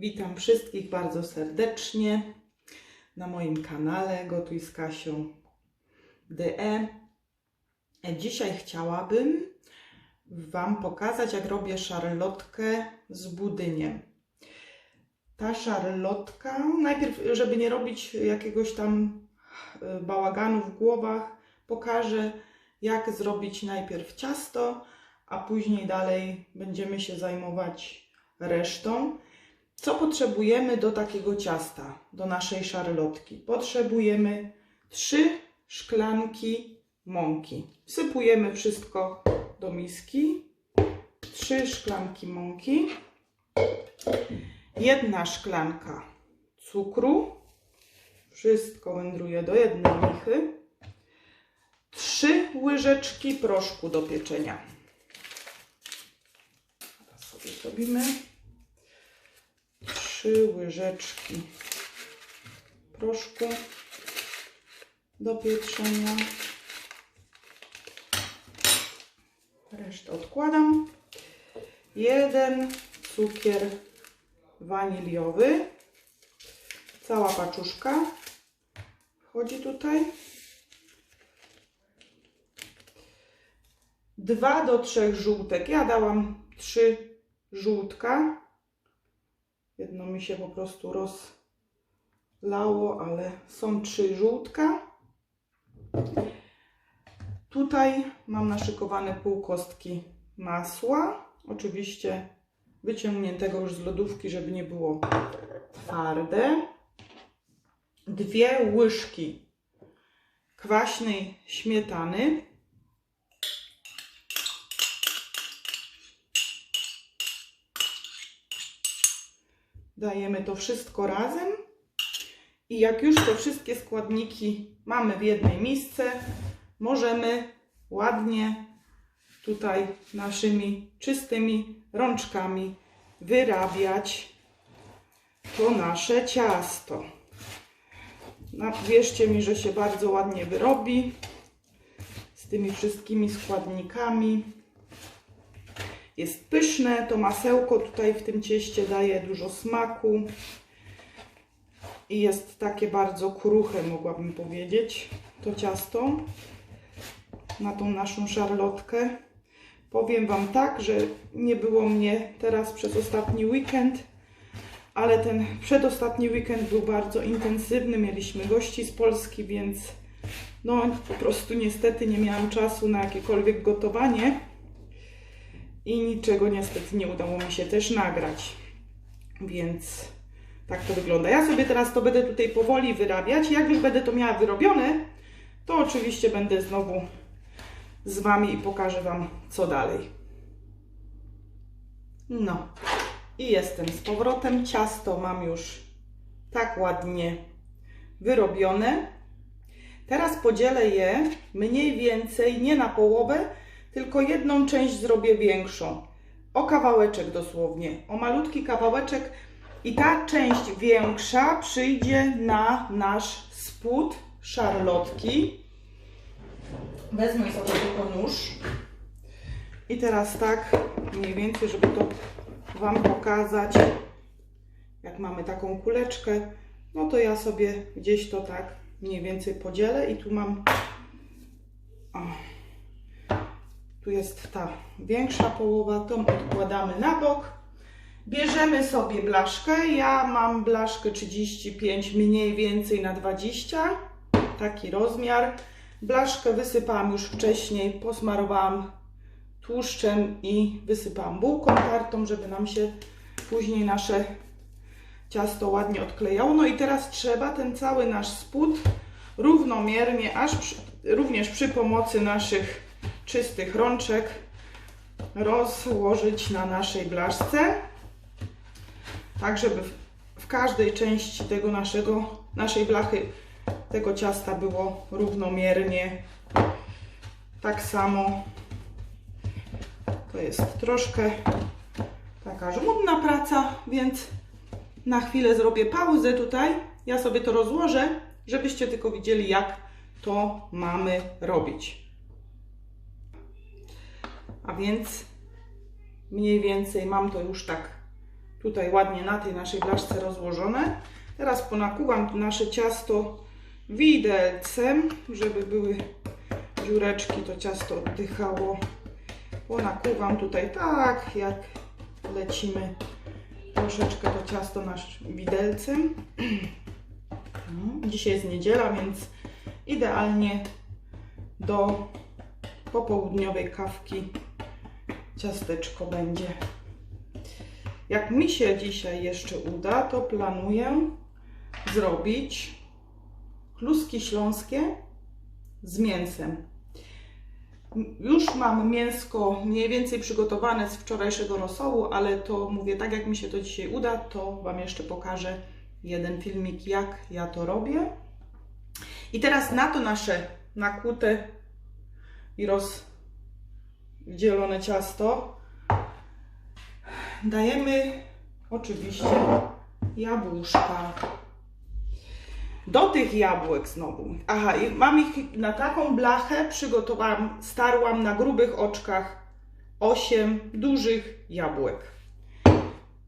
Witam wszystkich bardzo serdecznie na moim kanale Gotuj z Kasią DE. Dzisiaj chciałabym Wam pokazać, jak robię szarlotkę z budyniem. Ta szarlotka, najpierw, żeby nie robić jakiegoś tam e, bałaganu w głowach, pokażę, jak zrobić najpierw ciasto, a później dalej będziemy się zajmować resztą. Co potrzebujemy do takiego ciasta, do naszej szarlotki? Potrzebujemy trzy szklanki mąki. Wsypujemy wszystko do miski. Trzy szklanki mąki. Jedna szklanka cukru. Wszystko wędruje do jednej michy. Trzy łyżeczki proszku do pieczenia. Teraz sobie zrobimy trzy łyżeczki proszku do pieczenia. Resztę odkładam. Jeden cukier waniliowy. Cała paczuszka wchodzi tutaj. Dwa do trzech żółtek. Ja dałam trzy żółtka. Jedno mi się po prostu rozlało, ale są trzy żółtka. Tutaj mam naszykowane pół kostki masła. Oczywiście wyciągniętego już z lodówki, żeby nie było twarde. Dwie łyżki kwaśnej śmietany. Dajemy to wszystko razem. I jak już te wszystkie składniki mamy w jednej misce, możemy ładnie tutaj naszymi czystymi rączkami wyrabiać to nasze ciasto. Wierzcie mi, że się bardzo ładnie wyrobi z tymi wszystkimi składnikami. Jest pyszne, to masełko tutaj w tym cieście daje dużo smaku i jest takie bardzo kruche, mogłabym powiedzieć, to ciasto na tą naszą szarlotkę. Powiem Wam tak, że nie było mnie teraz przez ostatni weekend, ale ten przedostatni weekend był bardzo intensywny. Mieliśmy gości z Polski, więc no po prostu niestety nie miałam czasu na jakiekolwiek gotowanie i niczego niestety nie udało mi się też nagrać. Więc tak to wygląda. Ja sobie teraz to będę tutaj powoli wyrabiać. Jak już będę to miała wyrobione, to oczywiście będę znowu z Wami i pokażę Wam co dalej. No i jestem z powrotem. Ciasto mam już tak ładnie wyrobione. Teraz podzielę je mniej więcej nie na połowę, tylko jedną część zrobię większą. O kawałeczek dosłownie, o malutki kawałeczek i ta część większa przyjdzie na nasz spód szarlotki. Wezmę sobie tylko nóż i teraz tak mniej więcej, żeby to Wam pokazać, jak mamy taką kuleczkę, no to ja sobie gdzieś to tak mniej więcej podzielę i tu mam o, jest ta większa połowa, tą odkładamy na bok. Bierzemy sobie blaszkę. Ja mam blaszkę 35 mniej więcej na 20. Taki rozmiar. Blaszkę wysypałam już wcześniej, posmarowałam tłuszczem i wysypałam bułką tartą, żeby nam się później nasze ciasto ładnie odklejało. No i teraz trzeba ten cały nasz spód równomiernie, aż przy, również przy pomocy naszych czystych rączek rozłożyć na naszej blaszce, tak żeby w, każdej części tego naszego, naszej blachy tego ciasta było równomiernie tak samo. To jest troszkę taka żmudna praca, więc na chwilę zrobię pauzę tutaj. Ja sobie to rozłożę, żebyście tylko widzieli, jak to mamy robić. A więc mniej więcej mam to już tak tutaj ładnie na tej naszej blaszce rozłożone. Teraz ponakuwam nasze ciasto widelcem, żeby były dziureczki, to ciasto oddychało. Ponakuwam tutaj tak, jak lecimy troszeczkę to ciasto nasz widelcem. Dzisiaj jest niedziela, więc idealnie do popołudniowej kawki ciasteczko będzie. Jak mi się dzisiaj jeszcze uda, to planuję zrobić kluski śląskie z mięsem. Już mam mięsko mniej więcej przygotowane z wczorajszego rosołu, ale to mówię, tak jak mi się to dzisiaj uda, to Wam jeszcze pokażę jeden filmik, jak ja to robię. I teraz na to nasze nakute i rozdzielone ciasto dajemy oczywiście jabłuszka. Do tych jabłek znowu. Aha, i mam ich na taką blachę przygotowałam, starłam na grubych oczkach 8 dużych jabłek.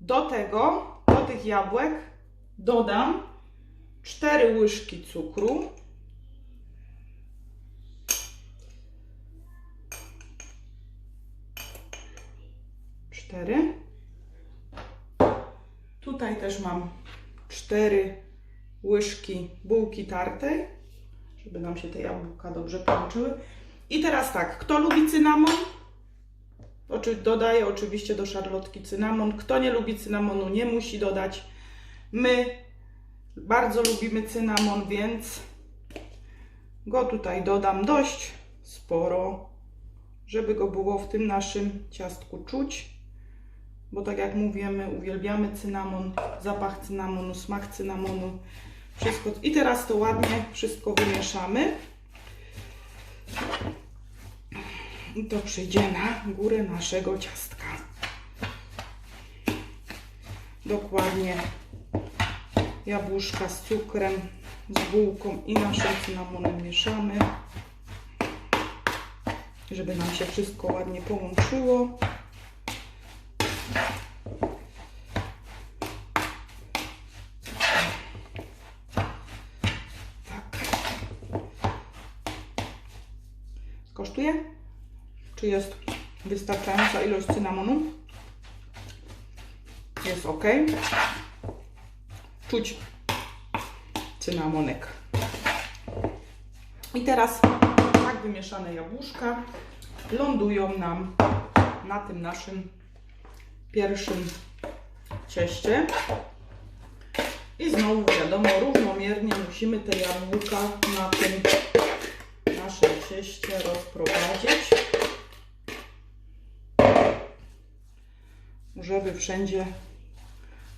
Do tego, do tych jabłek dodam 4 łyżki cukru. Cztery. Tutaj też mam cztery łyżki bułki tartej, żeby nam się te jabłka dobrze połączyły. I teraz tak, kto lubi cynamon, oczy, dodaje oczywiście do szarlotki cynamon. Kto nie lubi cynamonu, nie musi dodać. My bardzo lubimy cynamon, więc go tutaj dodam dość sporo, żeby go było w tym naszym ciastku czuć. Bo tak jak mówimy, uwielbiamy cynamon, zapach cynamonu, smak cynamonu. Wszystko. I teraz to ładnie wszystko wymieszamy. I to przyjdzie na górę naszego ciastka. Dokładnie jabłuszka z cukrem, z bułką i naszym cynamonem mieszamy, żeby nam się wszystko ładnie połączyło. Tak. Kosztuje? Czy jest wystarczająca ilość cynamonu? Jest ok. Czuć cynamonek. I teraz tak wymieszane jabłuszka lądują nam na tym naszym pierwszym cieście. I znowu wiadomo, równomiernie musimy te jabłka na tym naszym cieście rozprowadzić, żeby wszędzie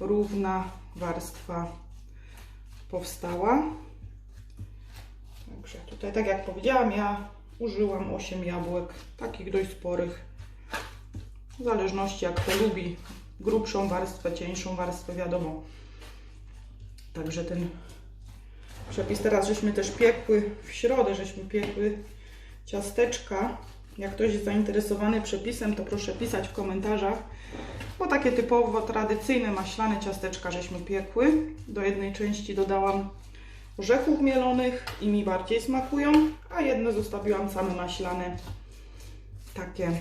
równa warstwa powstała. Także tutaj, tak jak powiedziałam, ja użyłam 8 jabłek, takich dość sporych, w zależności jak kto lubi, grubszą warstwę, cieńszą warstwę, wiadomo. Także ten przepis teraz żeśmy też piekły, w środę żeśmy piekły ciasteczka. Jak ktoś jest zainteresowany przepisem, to proszę pisać w komentarzach. Bo takie typowo tradycyjne maślane ciasteczka żeśmy piekły. Do jednej części dodałam orzechów mielonych i mi bardziej smakują, a jedne zostawiłam same maślane, takie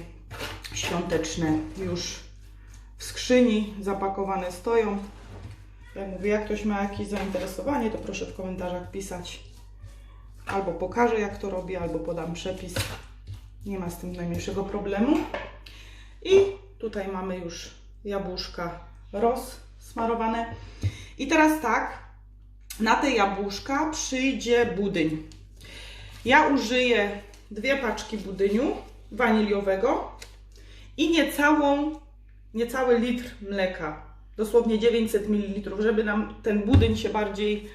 świąteczne już w skrzyni zapakowane stoją. Jak mówię, jak ktoś ma jakieś zainteresowanie, to proszę w komentarzach pisać. Albo pokażę, jak to robię, albo podam przepis. Nie ma z tym najmniejszego problemu. I tutaj mamy już jabłuszka rozsmarowane. I teraz tak, na te jabłuszka przyjdzie budyń. Ja użyję dwie paczki budyniu waniliowego i niecałą, niecały litr mleka, dosłownie 900 ml, żeby nam ten budyń się bardziej,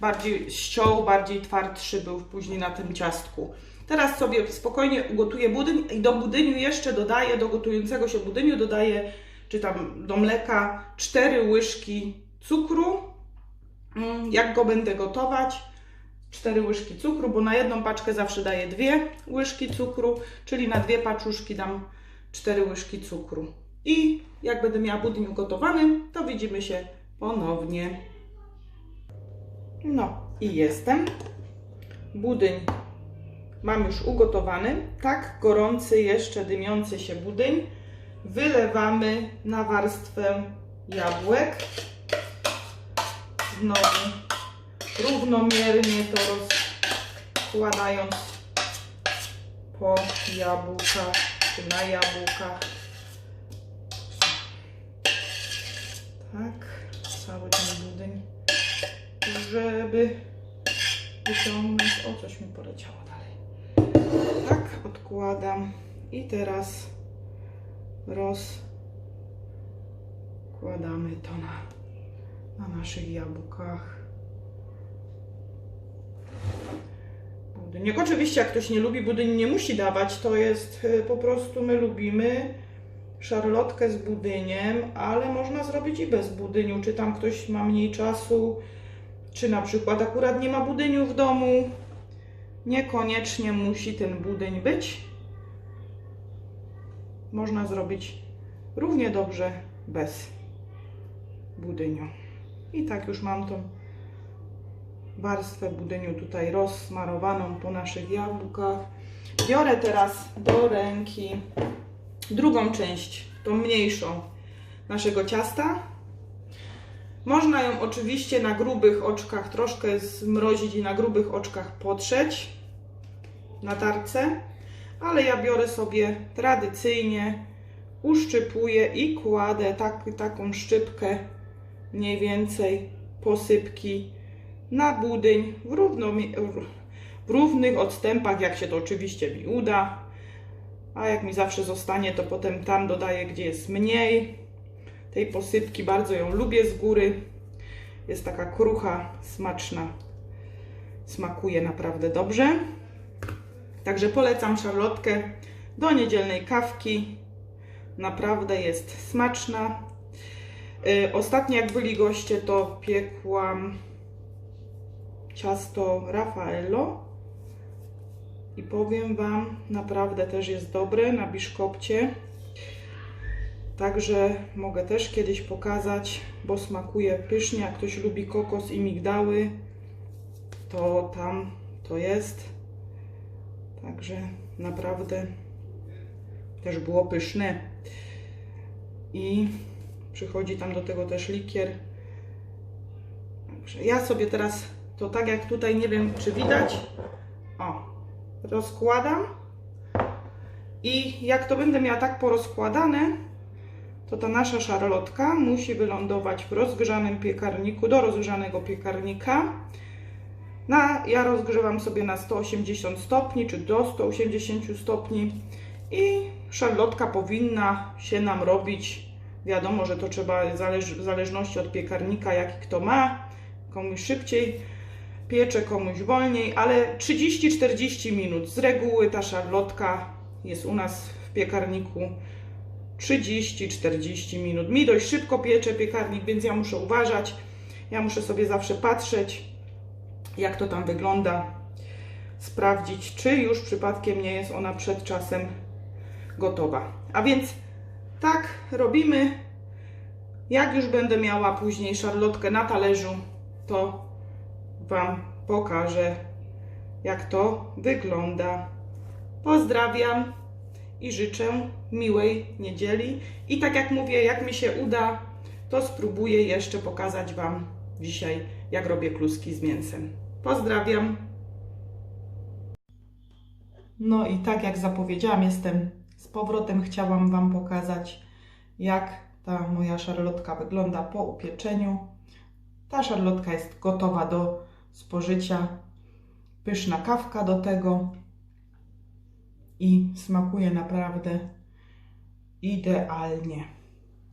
bardziej ściął, bardziej twardszy był później na tym ciastku. Teraz sobie spokojnie ugotuję budyń i do budyniu jeszcze dodaję, do gotującego się budyniu dodaję, czy tam do mleka 4 łyżki cukru. Mm, Jak go będę gotować? 4 łyżki cukru, bo na jedną paczkę zawsze daję 2 łyżki cukru, czyli na dwie paczuszki dam 4 łyżki cukru. I jak będę miała budyń ugotowany, to widzimy się ponownie. No i jestem. Budyń mam już ugotowany. Tak gorący, jeszcze dymiący się budyń wylewamy na warstwę jabłek. Znowu równomiernie to rozkładając po jabłkach na jabłkach. Tak, cały ten budyń, żeby wyciągnąć. O, coś mi poleciało dalej. Tak, odkładam i teraz rozkładamy to na, na naszych jabłkach. Budyniek. Oczywiście, jak ktoś nie lubi budyń, nie musi dawać. To jest y, po prostu my lubimy szarlotkę z budyniem, ale można zrobić i bez budyniu. Czy tam ktoś ma mniej czasu, czy na przykład akurat nie ma budyniu w domu. Niekoniecznie musi ten budyń być. Można zrobić równie dobrze bez budyniu. I tak już mam tą warstwę budyniu tutaj rozsmarowaną po naszych jabłkach. Biorę teraz do ręki drugą część, tą mniejszą naszego ciasta. Można ją oczywiście na grubych oczkach troszkę zmrozić i na grubych oczkach potrzeć na tarce, ale ja biorę sobie tradycyjnie, uszczypuję i kładę tak, taką szczypkę mniej więcej posypki na budyń w, w równych odstępach, jak się to oczywiście mi uda. A jak mi zawsze zostanie, to potem tam dodaję, gdzie jest mniej tej posypki. Bardzo ją lubię z góry. Jest taka krucha, smaczna. Smakuje naprawdę dobrze. Także polecam szarlotkę do niedzielnej kawki. Naprawdę jest smaczna. Y, Ostatnio jak byli goście, to piekłam ciasto Raffaello. I powiem Wam, naprawdę też jest dobre na biszkopcie. Także mogę też kiedyś pokazać, bo smakuje pysznie. Jak ktoś lubi kokos i migdały, to tam to jest. Także naprawdę też było pyszne. I przychodzi tam do tego też likier. Także ja sobie teraz to tak jak tutaj, nie wiem czy widać. O, rozkładam. I jak to będę miała tak porozkładane, to ta nasza szarlotka musi wylądować w rozgrzanym piekarniku, do rozgrzanego piekarnika. Na, ja rozgrzewam sobie na 180 stopni, czy do 180 stopni i szarlotka powinna się nam robić. Wiadomo, że to trzeba w zależności od piekarnika, jaki kto ma, komuś szybciej piecze, komuś wolniej, ale 30-40 minut. Z reguły ta szarlotka jest u nas w piekarniku 30-40 minut. Mi dość szybko piecze piekarnik, więc ja muszę uważać. Ja muszę sobie zawsze patrzeć, jak to tam wygląda, sprawdzić, czy już przypadkiem nie jest ona przed czasem gotowa. A więc tak robimy. Jak już będę miała później szarlotkę na talerzu, to Wam pokażę, jak to wygląda. Pozdrawiam i życzę miłej niedzieli. I tak jak mówię, jak mi się uda, to spróbuję jeszcze pokazać Wam dzisiaj, jak robię kluski z mięsem. Pozdrawiam. No i tak jak zapowiedziałam, jestem z powrotem. Chciałam Wam pokazać, jak ta moja szarlotka wygląda po upieczeniu. Ta szarlotka jest gotowa do spożycia. Pyszna kawka do tego i smakuje naprawdę idealnie.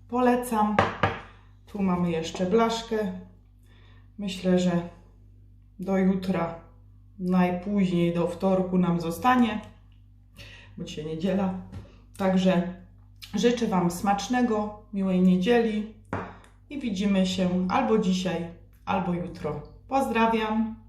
Polecam. Tu mamy jeszcze blaszkę. Myślę, że do jutra, najpóźniej do wtorku nam zostanie, bo dzisiaj niedziela. Także życzę Wam smacznego, miłej niedzieli i widzimy się albo dzisiaj, albo jutro. Pozdrawiam.